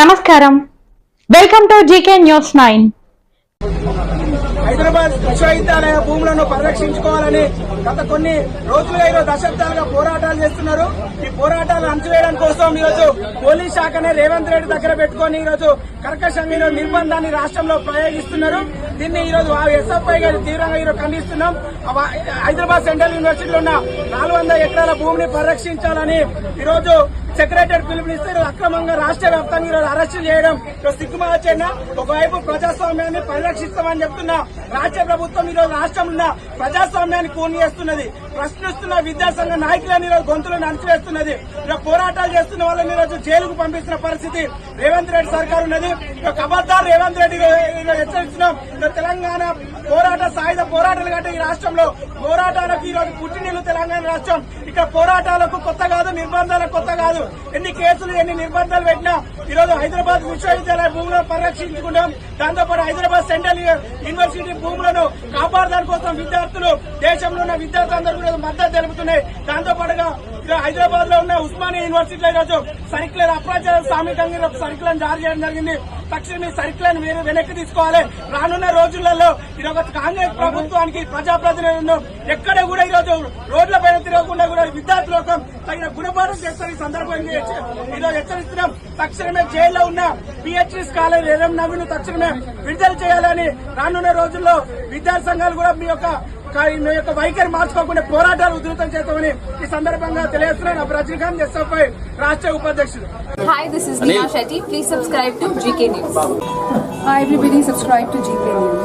నమస్కారం. Welcome to GK news nine Hyderabad విశ్వవిద్యాలయ భూములను పరిరక్షించుకోవాలని గత కొన్ని రోజులుగా ఈరోజు దశాబ్దాలుగా పోరాటాలు చేస్తున్నారు. ఈ పోరాటాలు అణచివేయడం కోసం ఈరోజు పోలీస్ శాఖనే రేవంత్ రెడ్డి దగ్గర పెట్టుకొని ఈరోజు కర్కశంగా ఈరోజు నిర్బంధాన్ని రాష్ట్రంలో ప్రయోగిస్తున్నారు. దీన్ని ఈరోజు ఎస్ఎఫ్ఐ గారు తీవ్రంగా ఈరోజు ఖండిస్తున్నాం. హైదరాబాద్ సెంట్రల్ యూనివర్సిటీలో ఉన్న నాలుగు వందల ఎకరాల భూమిని పరిరక్షించాలని ఈరోజు సెక్రటరీ పిలుపునిస్తే అక్రమంగా రాష్ట్ర వ్యాప్తంగా ఈరోజు అరెస్టు చేయడం ఈరోజు ఒకవైపు ప్రజాస్వామ్యాన్ని పరిరక్షిస్తామని చెప్తున్న రాష్ట్ర ప్రభుత్వం ఈరోజు రాష్ట్రంలో ఉన్న ప్రజాస్వామ్యాన్ని కూని చేస్తున్నది. ప్రశ్నిస్తున్న విద్యాసంఘ నాయకులను ఈరోజు గొంతులను అణచివేస్తున్నది. ఈరోజు పోరాటాలు చేస్తున్న వాళ్ళని ఈరోజు జైలుకు పంపిస్తున్న పరిస్థితి రేవంత్ రెడ్డి సర్కార్ ఉన్నది. కబర్దార్ రేవంత్ రెడ్డి హెచ్చరిస్తున్నాం. తెలంగాణ పోరాట సాయుధ పోరాటాలు కంటే ఈ రాష్ట్రంలో పోరాటాలకు ఈరోజు రోజు పుట్టినీళ్ళు తెలంగాణ రాష్ట్రం. ఇక్కడ పోరాటాలకు కొత్త కాదు నిర్బంధాలకు కొత్త కాదు. ఎన్ని కేసులు ఎన్ని నిర్బంధాలు పెట్టినా ఈ రోజు హైదరాబాద్ విశ్వవిద్యాలయ భూములను పరిరక్షించుకుంటాం. దాంతోపాటు హైదరాబాద్ సెంట్రల్ యూనివర్సిటీ భూములను కాపాడడానికి కోసం విద్యార్థులు దేశంలో ఉన్న విద్యార్థులందరూ కూడా మద్దతు తెలుపుతున్నాయి. దాంతోపాటుగా హైదరాబాద్లో ఉన్న ఉస్మానియా యూనివర్సిటీలో ఈరోజు సర్క్యులర్ అప్రాచార సామికంగా ఈరోజు సర్క్యులర్ జారీ చేయడం జరిగింది. తక్షణమే ఈ మీరు వెనక్కి తీసుకోవాలి. రానున్న రోజులలో ఈరోజు కాంగ్రెస్ ప్రభుత్వానికి ప్రజాప్రతినిధులను ఎక్కడ కూడా ఈరోజు రోడ్ల పైన తిరగకుండా కూడా విద్యార్థులకు తగిన గుణపాఠం చేస్తారు. ఈ సందర్భంగా ఈరోజు హెచ్చరిస్తున్నాం. తక్షణమే జైల్లో ఉన్న పిహెచ్డి స్కాలర్ ఎరం నవీన్ తక్షణమే విడుదల చేయాలని రానున్న రోజుల్లో విద్యార్థి సంఘాలు కూడా మీ యొక్క కా- మీ యొక్క వైఖరి మార్చుకోకుండా పోరాటాలు ఉధృతం చేస్తామని ఈ సందర్భంగా తెలియజేస్తున్నాను రజనీకాంత్ ఎస్ఎఫ్ఐ రాష్ట్ర ఉపాధ్యక్షుడు this is Neha Shetty. Please subscribe to GK News. Hi everybody, subscribe to GK News.